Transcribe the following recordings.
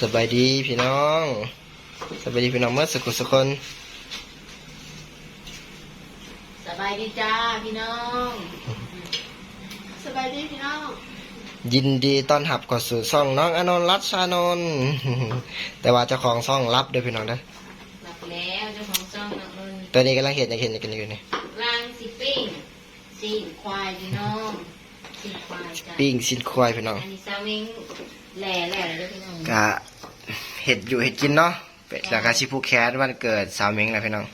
สบายดีพี่น้องสบายดีพี่น้องเมื่อสักคนสักคนสบายดีจ้าพี่น้องสบายดีพี่น้อง ยินดีต้อนรับเข้าสู่ช่องน้องอนนท์รัชชานนท์แต่ว่าเจ้าของช่องรับเด้วยพี่น้องนะหลับแล้วเจ้าของจ้องนักนนตอนนี้กำลังเห็นยังเห็นกันอยู่นี่ล่างสิปิ้งสิควายพี่น้องสิควายจ้าปิ้งสินควายพี่น้องอันนี้ซาเม้ง แหล่แหล่เลยพี่น้องกะเห็ดอยู่เห็ดกินเนาะเป็ดแล้วก็ชิผูกแคสวันเกิดสาวเม้งแหละพี่น้อง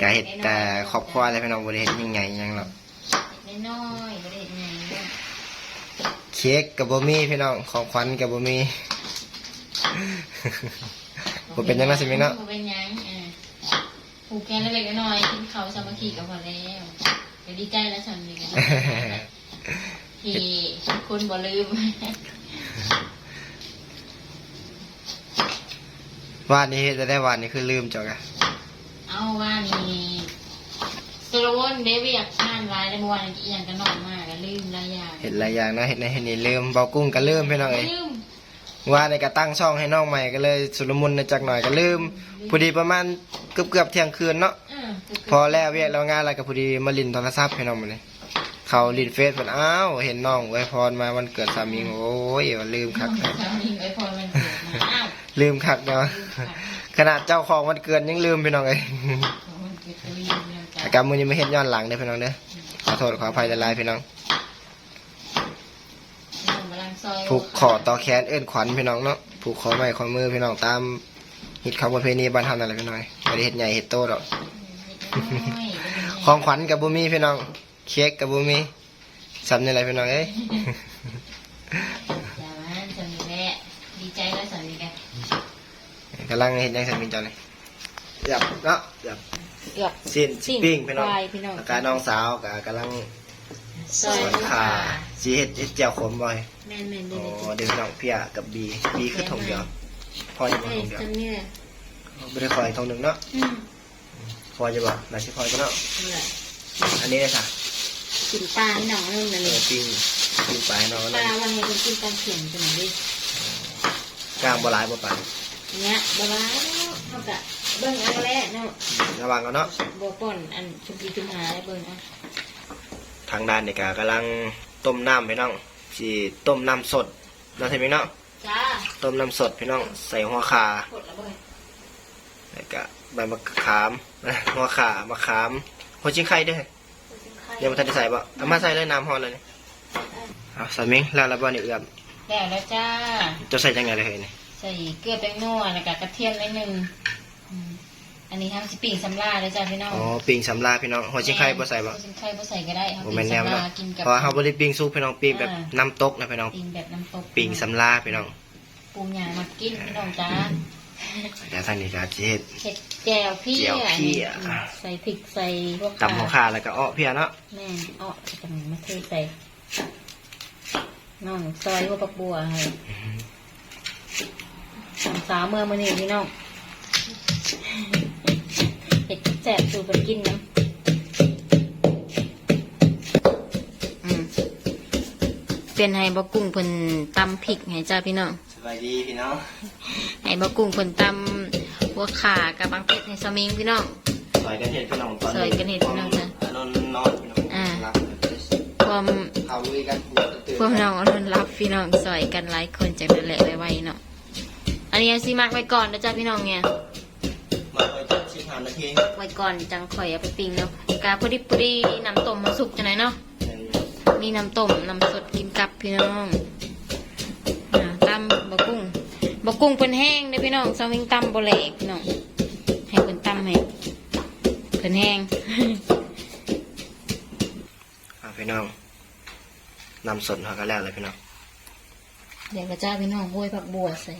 กะเห็ดแต่ครอบครัวเลยพี่น้องบริเห็ดยังไงยังหรอกน้อยๆไม่ได้เห็นไงเด้อเค้กกับบ่มีพี่น้องของขวัญกับบ่มี บ่เป็นยังไงสิเม้งเนาะ บ่เป็นยังอ่าผูกแขนเล็กๆน้อยๆกินเขาวสามัคคีกับพอแล้วเดี๋ยวดีใจแล้วฉันดีกันที่คุณบ่ลืม วาดนี้เฮ็ดจะได้วาดนี้คือลืมจังอะเอาว่านี่สโลวนเดวิอยากอ่านไลน์ในเมื่อวานอีกอย่างก็นอนมากก็ลืมหลายอย่างเห็ดหลายอย่างเนาะเห็ดในเห็ดนี่ลืมเบากุ้งก็ลืมพี่น้องเอ้ยลืมว่าในกระตั้งช่องให้น้องใหม่ก็เลยสุลมุนในจักหน่อยก็ลืมพอดีประมาณเกือบเกือบๆเที่ยงคืนเนาะเออ พอแล้วเวียกแล้วงานอะไรก็พอดีมาลินโทรศัพท์ให้น้องมาเลย เขาลินเฟซมันอ้าวเห็นน้องไว้พรมาวันเกิดสามีโอ้ยว่าลืมคักสามีไว้พอมันเกิดมาอ้าวลืมคักเนาะลืมค่ะขนาดเจ้าของวันเกิดยังลืมพี่น้องเอ้ยของมันเกิดจะลืมเรื่องอาการการมือยังไม่เห็นย้อนหลังเด้อพี่น้องเด้อขอโทษขออภัยหลายๆพี่น้องน้องกำลังซอยผูกคอต่อแขนเอื้อนขวัญพี่น้องเนาะผูกคอไม้คอมือพี่น้องตามฮิตเขาประเพณีบ้านเฮานั่นแหละพี่น้องไม่ได้เฮ็ดใหญ่เฮ็ดโตหรอกน้อยของขวัญกับบุมีพี่น้อง เค้กกับบุมีสำนี่แหละพี่น้องเอ้ยอย่ามันจะมีแม่ดีใจแล้วสันนี่กันกำลังเห็นยังสันมินจอเลยหยับเนาะหยับเกือบ สิ้นปิ้งพี่น้องควายพี่น้อง แล้วก็น้องสาวก็กำลังซสอยวนขาสีเฮ็ดเฮ็ดเจียวขมบ่อยแม่นแม่นโอ้ดีเลยเดี๋ยวพี่น้องเพียกับบีบีคือทงเดียวพอจะบอกเฮ้ยทงเดียวจังเนี่ยไม่ได้คอยทงหนึ่งเนาะอืมพอจะบอกนาชิคอยก็เนาะนี่แหละอันนี้เลยค่ะ กินปลาหน่องนึงนั่นเอเลอยปิ้งปิ้งปลาให้น้องปเนาะลาวันนี้เป็นกินปลาเข็มจังดิกลางบ่หลายบ่ปานเนี้ยบลาเท่ากับเบิ้งเอาแล้วเนาะระวังกันเนาะบัวป่นอันชุมพีชุมหาได้เบิ้งเอาทางด้านนี่ก็กำลังต้มน้ำพี่น้องสิต้มน้ำสดเนาะใช่ไหมเนาะจ้าต้มน้ำสดพี่น้องใส่หัวขากดละเบิ้งแล้วก็ใบมะขาม หัวขามะขามหัวชิงไข่ด้วย เดี๋ยวมาทันได้ใส่บ่เอามาใส่เลยน้ำฮอนเลยนี่เอาใส่มิงแล้วแล้วบ่นี่เอื้อมแล้วแล้วจ้า จะใส่จังไงเลยเฮ้ยนี่ใส่เกลือแป้งนัวแล้วก็กระเทียมนิดนึงอืมอันนี้ทำสปริงสำลาเลยจ้าพี่น้องอ๋อปิ้งสำลาพี่น้องหัวชิงไข่บ่ใส่บ่หัวชิงไข่บ่ใส่ก็ได้ครับบ่ปิ้แม่นงแนวสำเนาะลากินกับ เพราะเฮาบ่ได้ปิ้งสุกพี่น้องปิ้งแบบอ่า น้ำตกนะพี่น้องปิ้งแบบน้ำตกปิ้งสำลาพี่น้อง ปูหยามากินพี่น้องจ้า เดี๋ยวทางนี้ก็สิเฮ็ดเผ็ดแจ่วพี่แจ่วพี่อะอืมใส่พริกใส่พวกตำหัวขาแล้วก็อ้อเพียเนาะแม่นอ้อจะมาเทใส่น้องซอยหัวปักบัวให้สามสาวเมื่อมื่อนี้พี่น้องเห็ดแสบสูบกินนะอืมเป็นให้บะกุ้งเพิ่นตำพริกให้จ้าพี่น้องส บายดีพี่น้องให้บะกุ้งเพิ่นตำหัวขากับบางเพชรให้สมิงพี่น้องซอยกันเห็ดพี่น้องตอนซอยกันเห็ดพี่น้องจ้ะนอนนอนพี่น้องอ่ารับความเขาลุยกันหัวตื่นพวกน้องอรุณรับพี่น้องสอยกันหลายคนจากนั่นแหละไว้ๆเนาะอันนี้เอาซีมักไว้ก่อนนะจ๊ะพี่น้องเนี่ยมาไปจัดชิมหานาทีไว้ก่อนจังข่อยเอาไปปิ้งเนาะกาพอดีพอดีน้ำต้มมาสุกจังไหนเนาะมีน้ำต้มน้ำสดกินกับพี่น้องอ่าตำบะกุ้ง บะกุ้งเป็นแห้งเด้อพี่น้องสวิงตำบะแหลกพี่น้องให้เป็นตำให้เป็นแห้งอ่าพี่น้องนำสดเขาก็แล้วเลยพี่น้องเดี๋ยวกระจ้าพี่น้องห้วยผักบัวใส่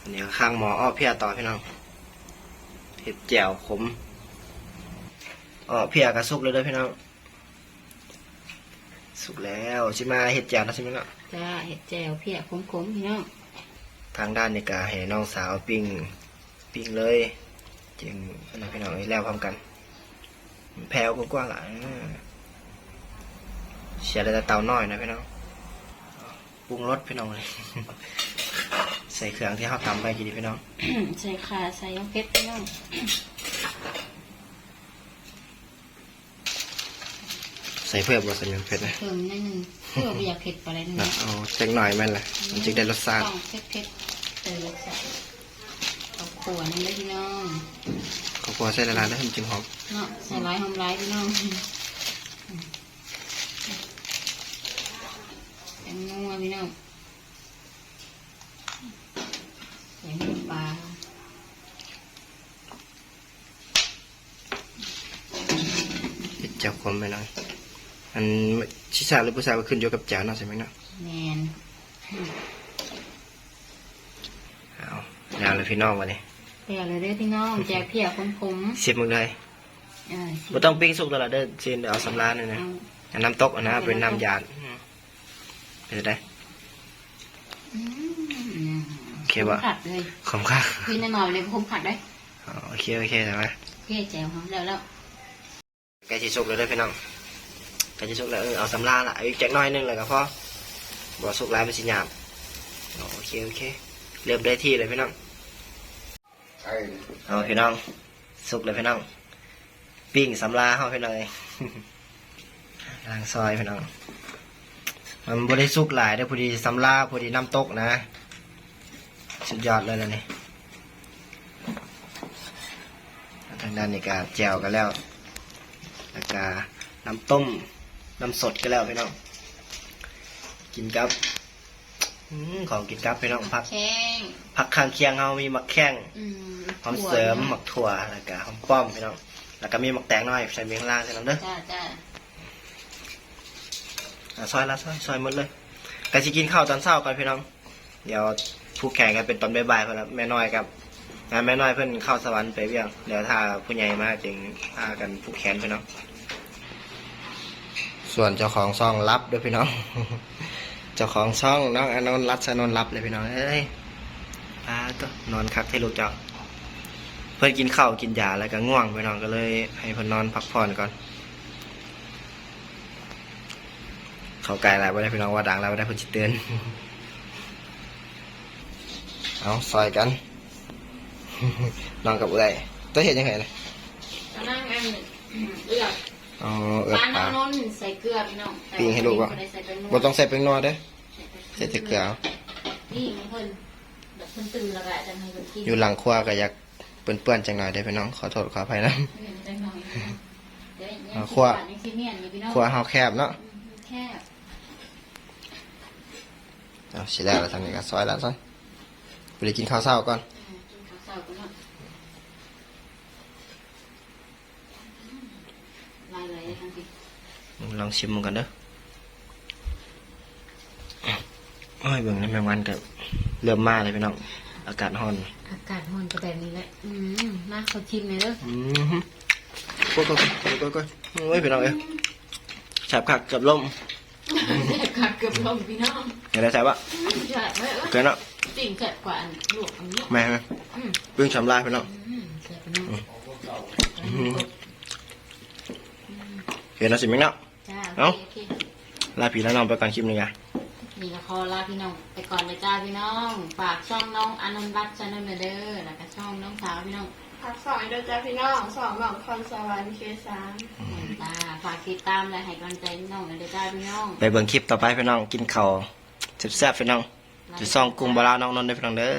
อันนี้ก็ข้างหมออ้อเพียต่อพี่น้องเห็ดแจ่วขมอ้อเพียกระสุกเลยเด้อพี่น้องสุกแล้วชิมาเห็ดแจ่วนะใช่ไหมเนาะ จ้าเห็ดแจ่วเพียขมๆพี่น้องทางด้านนี่ก็ให้น้องสาวปิ้งปิ้งเลยจึงอันนั้นพี่น้องให้แล้วพร้อมกัน แผ่วกว้างๆหลายเสียแต่เตาน้อยนะพี่น้องปรุงรสพี่น้องเลยใส่เครื่องที่เขาตำไปกี่ดีพี่น้อง ใส่ขาใส่ยองเพชรพี่น้อง ใส่เพิ่มรสสัญญาณเผ็ดนะเพิ่มนิดนึงเพื่อไม่อยากเผ็ดไปเลยนะนะเอาเล็กหน่อยแม่นละมันจึงได้รสชาติต้องเผ็ดเผ็ดๆเติมรสชาติเอาขวนึงเลยพี่น้องข้าวคั่วใส่ละลายแล้วมันจึงหอมเนาะใส่ร้ายหอมร้ายพี่น้องแตงนัวพี่น้องใส่น้ำปลาเผ็ดเจ้าคมไปหน่อย อันชิชาหรือผู้ชายก็ขึ้นอยู่กับเจ้าเนาะใช่ไหมเนาะแมนเอาแล้วเลยพี่น้องวันนี้เดี๋ยวเลยเด้อพี่น้องแจกเพียคนผมสิบมึงเลยเออไม่ต้องปิ้งสุกแล้วล่ะเด้อซีนเดี๋ยวเอาสำรานเลยนะเอาอันน้ำตกอันนะเป็นน้ำหยาดอืมเป็นไงอืมโอเคปะผมผัดเลยขมค่าพี่แน่นอนเลยผมผัดได้อ๋อโอเคโอเคใช่ไหมเพียแจวเขาแล้วแล้ว ใกล้จะสุกแล้วเด้อพี่น้องใกล้จะสุกแล้วเออเอาสำราละอีกจักน้อยนึงเลยก็พอบ่สุกแล้วมันสิหยาบโอเคโอเค เริ่มได้ที่เลยพี่น้องเอาพี่น้องสุกเลยพี่น้องปิ้งสำลาเฮาพี่น้องล้างซอยพี่น้องมันบ่ได้สุกหลายได้พอดีสำลาพอดีน้ำตกนะ สุดยอดเลยแล้วนี่ทางด้านนี้ก็แจวกันแล้วแล้วก็น้ำต้ม น้ำสดก็แล้วพี่น้อง กินกับอมของกินกับพี่น้องผักแข้งผักข้างเคียงเฮามีหมักแข้งอืมหอมเสริมหมักถั่วแล้วก็หอมป้อมพี่น้อง แล้วก็มีหมักแตงน้อยใส่เมียงล่างใส่น้ำเด้อจ้าจ้าอะซอยละซอยซอยหมดเลยก็สิกินข้าวตอนเช้าก่อนพี่น้อง เดี๋ยวผู้แข่งกันเป็นตอนบ่ายๆเพื่อนละแม่น้อยกับงานแม่น้อยเพื่อนเข้าสวรรค์ไปเวียงเดี๋ยวถ้าผู้ใหญ่มาจึงพากันผู้แขนพี่น้อง ส่วนเจ้าของซ่องรับด้วยพี่น้อง เจ้าของซ่องน้องอนนท์รัตน์สนนท์รับเลยพี่น้องเอ้ยพาตัวนอนคักให้ลูกเจ้าเพื่อนกินข้าวกินยาแล้วก็ง่วงพี่น้องก็เลย ให้เพื่อนนอนพักผ่อนก่อน เขาไกลอะไรไม่ได้พี่น้องว่าดังแล้วไม่ได้เพื่อนจิเตือนเอาซอยกันนอนกับเอื้อยตัวเห็นยังไงเลยนั่งอันหนึ่งอืมเลือก อ๋อเอื้อร้านปลาน้ำนนท์ใส่เกลือพี่น้องปิ้งให้ลูกวะบ่ได้ใส่เป็นบ่ต้องใส่เป็นนัวเด้อใส่แต่เกลือเอานี่มีเพิ่นแบบเพิ่นตื่นแล้วก็จะให้เพิ่นกินอยู่หลังครัวก็อยากเปื้อนๆจังหน่อยได้อพี่น้องขอโทษขออภัยนะ เห็นจังหน่อยนะเดี๋ยวยังเอาคั่วยังซีเมียนอยู่พี่น้องครัวเฮาแคบเนาะอืมแคบเอาสิแล้วแล้วทางนี้ก็ซอยแล้วซอยไปกินข้าวเช้าก่อนอืมกินข้าวเช้ากันเนาะอืมลายเลยทั้งที ลองชิมมันกันเด้อโอ้ยเบิ่งนี่แมงวันก็เริ่มมาเลยพี่น้องอากาศร้อน อากาศร้อนก็แบบนี้แหละ อืมน่าขอชิมหน่อยเด้ออืมฮึก้อยก้อยก้อยก้อยก้อยโอ้ยพี่น้องเอ้ยแฉบคักกับลมแซ่บขาดเกือบลมพี่น้องเห็นได้ใช่ปะใช่ไหมเกินเนาะจริงแซ่บกว่าอันลวกอันนี้แม่แม่อืมปึ้งชำลายพี่น้องอืมแซ่บพี่น้องอืมเห็นแล้วสิมั้งเนาะจ้า เอ้าโอเคลาพี่แล้วน้องไปก่อนคลิปนี้ไงนี่ละครลาพี่น้องไปก่อนเลยจ้าพี่น้อง ฝากช่องน้องอานนท์รัตน์ชาแนลเด้อแล้วก็ช่องน้องสาวพี่น้องพักสองเดือนจ้าพี่น้องสองหวังคอนสวรรค์เคสามจ้าฝากติดตามและให้กำลังใจพี่น้องเลยจ้าพี่น้อง ไปเบิ่งคลิปต่อไปพี่น้องกินข้าวแซ่บๆพี่น้องจะซ่องกุ้งบาลาน้องนนท์ได้พี่น้องเด้อ